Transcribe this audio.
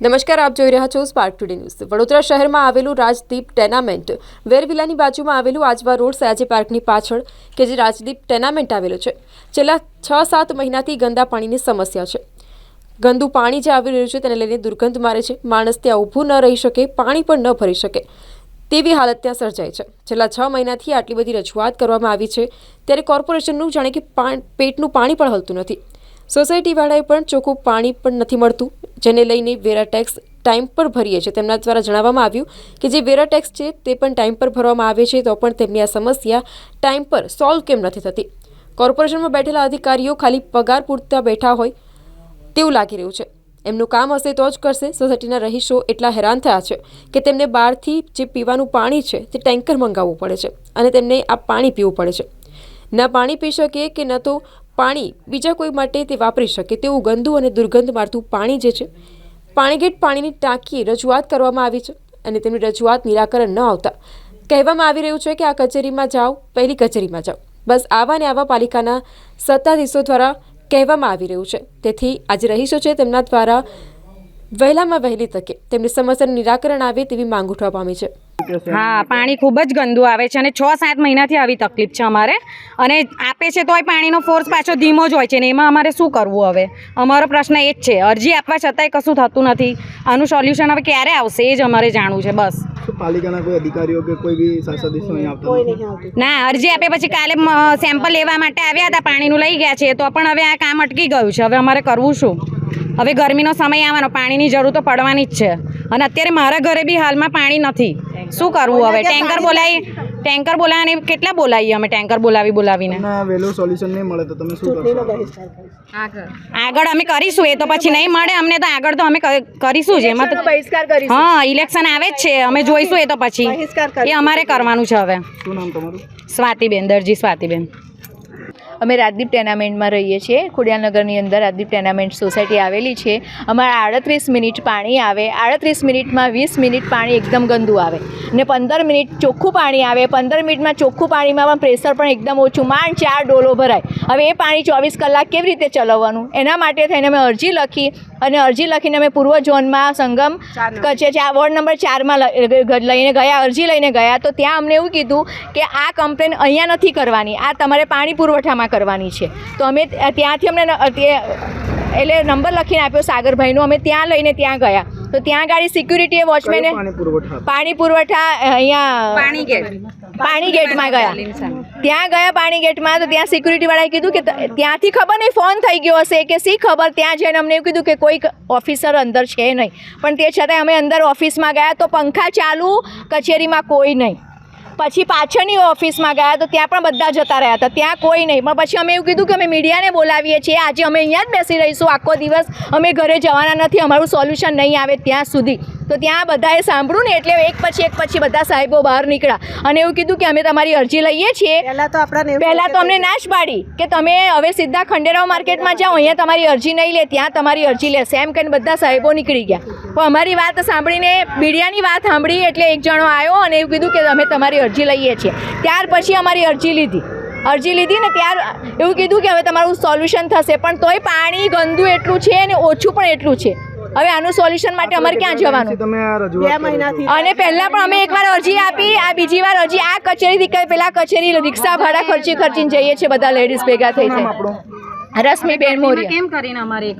નમસ્કાર, આપ જોઈ રહ્યા છો સ્પાર્ક ટુડે ન્યૂઝ વડોદરા શહેરમાં આવેલું રાજદીપ ટેનામેન્ટ વેરવિલાની બાજુમાં આવેલું આજવા રોડ સયાજી પાર્કની પાછળ કે જે રાજદીપ ટેનામેન્ટ આવેલું છે. છેલ્લા છ સાત મહિનાથી ગંદા પાણીની સમસ્યા છે. ગંદુ પાણી જે આવી રહ્યું છે તેને લઈને દુર્ગંધ મારે છે. માણસ ત્યાં ઊભું ન રહી શકે, પાણી પણ ન ભરી શકે. તેવી હાલત ત્યાં સર્જાય છે. છેલ્લા છ મહિનાથી આટલી બધી રજૂઆત કરવામાં આવી છે. ત્યારે કોર્પોરેશનનું જાણે કે પેટનું પાણી પણ હલતું નથી. સોસાયટીવાળાએ પણ ચોખ્ખું પાણી પણ નથી મળતું, જેને લઈને વેરા ટેક્સ ટાઈમ પર ભરીએ છીએ. તેમના દ્વારા જણાવવામાં આવ્યું કે જે વેરા ટેક્સ છે તે પણ ટાઈમ પર ભરવામાં આવે છે, તો પણ તેમની આ સમસ્યા ટાઈમ પર સોલ્વ કેમ નથી થતી? કોર્પોરેશનમાં બેઠેલા અધિકારીઓ ખાલી પગાર પૂરતા બેઠા હોય તેવું લાગી રહ્યું છે. એમનું કામ હશે તો જ કરશે. સોસાયટીના રહીશો એટલા હેરાન થયા છે કે તેમને બહારથી જે પીવાનું પાણી છે તે ટેન્કર મંગાવવું પડે છે અને તેમને આ પાણી પીવું પડે છે. ન પાણી પી શકે કે ન તો પાણી બીજા કોઈ માટે તે વાપરી શકે તેવું ગંદુ અને દુર્ગંધ મારતું પાણી જે છે પાણીગેટ પાણીની ટાંકી રજૂઆત કરવામાં આવી છે અને તેમની રજૂઆત નિરાકરણ ન આવતા કહેવામાં આવી રહ્યું છે કે આ કચેરીમાં જાઓ, પહેલી કચેરીમાં જાઓ. બસ આવા ને આવા પાલિકાના સત્તાધીશો દ્વારા કહેવામાં આવી રહ્યું છે. તેથી આજે રહીશો છે તેમના દ્વારા વહેલામાં વહેલી તકે તેમની સમસ્યાનું નિરાકરણ આવે તેવી માંગ ઉઠવા પામી છે. હા પાણી ખૂબ જ ગંદુ આવે છે અને છ સાત મહિનાથી આવી તકલીફ છે અમારે. અને આપે છે તોય પાણીનો ફોર્સ પાછો ધીમો જ હોય છે ને એમાં અમારે શું કરવું હવે? અમારો પ્રશ્ન એ જ છે. અરજી આપવા છતાંય કશું થતું નથી. આનું સોલ્યુશન હવે ક્યારે આવશે એ જ અમારે જાણવું છે બસ. પાલિકાના કોઈ અધિકારીઓ કે કોઈ બી શાસકોદીશો અહીંયા આવતા ના અરજી આપે પછી કાલે સેમ્પલ લેવા માટે આવ્યા હતા પાણીનું લઈ ગયા છે. તો પણ હવે આ કામ અટકી ગયું છે. હવે અમારે કરવું શું? હવે ગરમીનો સમય આવવાનો પાણીની જરૂર તો પડવાની જ છે. અને અત્યારે મારા ઘરે બી હાલમાં પાણી નથી. શું કરવું હવે? ટેન્કર બોલાવી ટેન્કર બોલાવીને કેટલા બોલાવીએ અમે ટેન્કર બોલાવી બોલાવીને? અને સોલ્યુશન નહીં મળે તો તમે શું કરશો? આગળ. અમે કરીશું એ તો પછી નહીં મળે અમને તો આગળ તો અમે કરીશું જ એમાં તો હા ઇલેક્શન આવે જ છે અમે જોઈશું એ તો પછી. એ અમારે કરવાનું છે હવે. શું નામ તમારું? સ્વાતિબેન દરજી સ્વાતિબેન. અમે રાજદીપ ટેનામેન્ટમાં રહીએ છીએ. ખોડિયાનગરની અંદર રાજદીપ ટેનામેન્ટ સોસાયટી આવેલી છે. અમારા આડત્રીસ મિનિટ પાણી આવે. આડત્રીસ મિનિટમાં વીસ મિનિટ પાણી એકદમ ગંદુ આવે. ને પંદર મિનિટ ચોખ્ખું પાણી આવે. પંદર મિનિટમાં ચોખ્ખું પાણીમાં પણ પ્રેશર પણ એકદમ ઓછું. માંડ ચાર ડોલો ભરાય. હવે એ પાણી ચોવીસ કલાક કેવી રીતે ચલાવવાનું? એના માટે થઈને અમે અરજી લખી અને અરજી લખીને અમે પૂર્વ ઝોનમાં સંગમ કચે ચાર વોર્ડ નંબર ચારમાં લઈને ગયા અરજી લઈને ગયા તો ત્યાં અમને એવું કીધું કે આ કમ્પ્લેન અહીંયા નથી કરવાની આ તમારે પાણી પુરવઠામાં કરવાની છે. તો અમે ત્યાંથી અમને એટલે નંબર લખીને આપ્યો સાગરભાઈનો અમે ત્યાં લઈને ત્યાં ગયા. તો ત્યાં ગાડી સિક્યુરિટીએ વોચમેને પાણી પુરવઠા? પાણી પુરવઠા અ, અહીંયા પાણી ગેટ પાણી ગેટમાં ગયા. ત્યાં ગયા પાણી ગેટમાં તો ત્યાં સિક્યુરિટી વાળાએ કીધું કે ત્યાંથી ખબર નહીં ફોન થઈ ગયો હશે કે શી ખબર? ત્યાં જઈને અમને એવું કીધું કે કોઈ ઓફિસર અંદર છે નહીં. પણ તે છતાંય અમે અંદર ઓફિસમાં ગયા તો પંખા ચાલુ કચેરીમાં કોઈ નહીં. પછી પાછળની ઓફિસમાં ગયા તો ત્યાં પણ બધા જતા રહ્યા હતા. ત્યાં કોઈ નહીં. પણ પછી અમે એવું કીધું કે અમે મીડિયાને બોલાવીએ છીએ. આજે અમે અહીંયા જ બેસી રહીશું. આખો દિવસ અમે ઘરે જવાના નથી. અમારું સોલ્યુશન નહીં આવે ત્યાં સુધી. તો ત્યાં બધાએ સાંભળ્યું ને એટલે એક પછી એક પછી બધા સાહેબો બહાર નીકળ્યા. અને એવું કીધું કે અમે તમારી અરજી લઈએ છીએ. પહેલાં તો આપણા પહેલાં તો અમને નાશ પાડી કે તમે હવે સીધા ખંડેરાવ માર્કેટમાં જાઓ અહીંયા તમારી અરજી નહીં લે ત્યાં તમારી અરજી લેશે એમ કહીને બધા સાહેબો નીકળી ગયા. પણ અમારી વાત સાંભળીને મીડિયાની વાત સાંભળી એટલે એક જણો આવ્યો અને એવું કીધું કે અમે તમારી અરજી લઈએ છીએ. ત્યાર પછી અમારી અરજી લીધી. અરજી લીધી ને ત્યાર એવું કીધું કે હવે તમારું સોલ્યુશન થશે. પણ તોય પાણી ગંદુ એટલું છે અને ઓછું પણ એટલું છે. હવે આનું સોલ્યુશન માટે અમારે ક્યાં જવાનું? અને પહેલા પણ અમે એકવાર અરજી આપી આ બીજી વાર અરજી આ કચેરી પેલા કચેરી રિક્ષા ભાડા ખર્ચી ખર્ચીને જઈએ છીએ બધા લેડીઝ ભેગા થઈ આપણું? રશ્મિબેન મોરિયા. કેમ કરીને અમારે